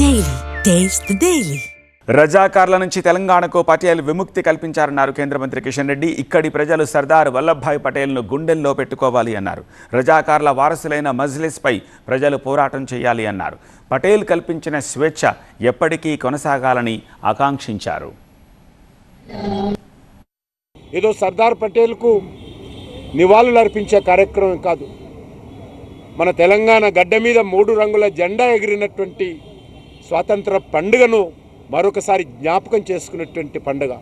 Daily. Taste the Daily. రజాకార్ల నుంచి తెలంగాణకు పటేల్ విముక్తి కల్పించారన్నారు కేంద్ర మంత్రి కిషన్ రెడ్డి. ఇక్కడి ప్రజలు సర్దార్ వల్లభాయ్ పటేల్ను గుండెల్లో పెట్టుకోవాలి అన్నారు. రజాకార్ల వారసులైన మజ్లిస్పై ప్రజలు పోరాటం చేయాలి అన్నారు. పటేల్ కల్పించిన స్వేచ్ఛ ఎప్పటికీ కొనసాగాలని ఆకాంక్షించారు. ఏదో సర్దార్ పటేల్కు నివాళులు అర్పించే కార్యక్రమం కాదు. మన తెలంగాణ గడ్డ మీద మూడు రంగుల జెండా ఎగిరినటువంటి స్వాతంత్ర పండుగను మరొకసారి జ్ఞాపకం చేసుకున్నటువంటి పండుగ.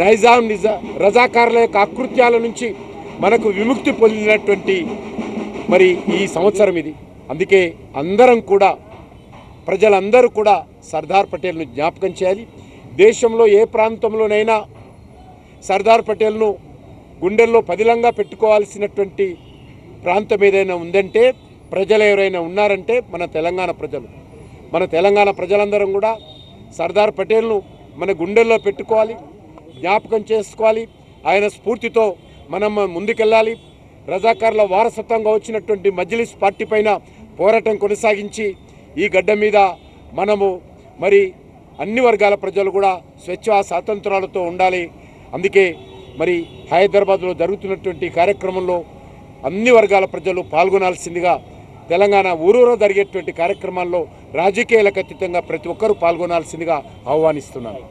నైజాం నిజా రజాకారుల యొక్క అకృత్యాల నుంచి మనకు విముక్తి పొందినటువంటి మరి ఈ సంవత్సరం ఇది. అందుకే అందరం కూడా ప్రజలందరూ కూడా సర్దార్ పటేల్ను జ్ఞాపకం చేయాలి. దేశంలో ఏ ప్రాంతంలోనైనా సర్దార్ పటేల్ను గుండెల్లో పదిలంగా పెట్టుకోవాల్సినటువంటి ప్రాంతం ఏదైనా ఉందంటే ప్రజలు ఎవరైనా ఉన్నారంటే మన తెలంగాణ ప్రజలు. మన తెలంగాణ ప్రజలందరం కూడా సర్దార్ పటేల్ను మన గుండెల్లో పెట్టుకోవాలి జ్ఞాపకం చేసుకోవాలి. ఆయన స్ఫూర్తితో మనం ముందుకెళ్ళాలి. రజాకార్ల వారసత్వంగా వచ్చినటువంటి మజ్లిస్ పార్టీ పైన పోరాటం కొనసాగించి ఈ గడ్డ మీద మనము మరి అన్ని వర్గాల ప్రజలు కూడా స్వేచ్ఛ స్వాతంత్రాలతో ఉండాలి. అందుకే మరి హైదరాబాద్లో జరుగుతున్నటువంటి కార్యక్రమంలో అన్ని వర్గాల ప్రజలు పాల్గొనాల్సిందిగా తెలంగాణ ఊరూరో జరిగేటువంటి కార్యక్రమాల్లో రాజకీయాలకు అతీతంగా ప్రతి ఒక్కరూ పాల్గొనాల్సిందిగా ఆహ్వానిస్తున్నాను.